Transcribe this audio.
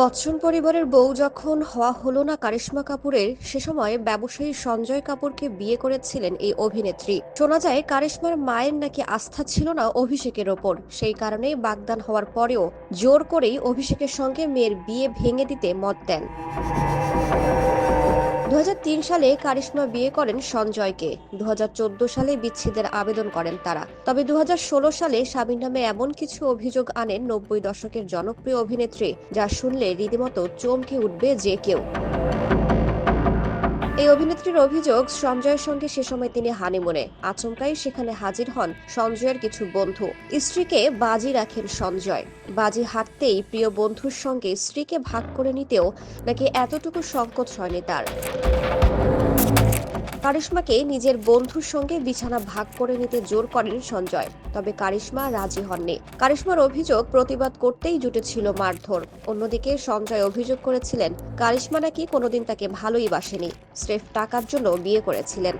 বচ্চন পরিবারের বউ যখন হওয়া হলো না কারিশ্মা কাপুরের, সে সময় ব্যবসায়ী সঞ্জয় কাপুরকে বিয়ে করেছিলেন এই অভিনেত্রী। শোনা যায়, কারিশ্মার মায়ের নাকি আস্থা ছিল না অভিষেকের ওপর। সেই কারণে বাগদান হওয়ার পরেও জোর করেই অভিষেকের সঙ্গে মেয়ের বিয়ে ভেঙে দিতে মত দেন। দুহাজার তিন সালে কারিশ্মা বিয়ে করেন সঞ্জয়কে। দুহাজার চোদ্দ সালে বিচ্ছেদের আবেদন করেন তারা। তবে দু হাজার ষোলো সালে স্বামীর নামে এমন কিছু অভিযোগ আনেন নব্বই দশকের জনপ্রিয় অভিনেত্রী, যা শুনলে রীতিমতো চমকে উঠবে যে কেউ। এই অভিনেত্রীর অভিযোগ, সঞ্জয়ের সঙ্গে সে সময় তিনি হানিমুনে। আচমকাই সেখানে হাজির হন সঞ্জয়ের কিছু বন্ধু। স্ত্রীকে বাজি রাখেন সঞ্জয়। বাজি হাঁটতেই প্রিয় বন্ধুর সঙ্গে স্ত্রীকে ভাগ করে নিতেও নাকি এতটুকু সংকোচ হয়নি তার। কারিশ্মাকে নিজের বন্ধুর সঙ্গে বিছানা ভাগ করে নিতে জোর করেন সঞ্জয়, তবে কারিশ্মা রাজি হননি। কারিশ্মার অভিযোগ প্রতিবাদ করতেই জুটেছিল মারধর। অন্যদিকে সঞ্জয় অভিযোগ করেছিলেন, কারিশ্মা নাকি কোনোদিন তাকে ভালোই বাসেনি, স্রেফ টাকার জন্য বিয়ে করেছিলেন।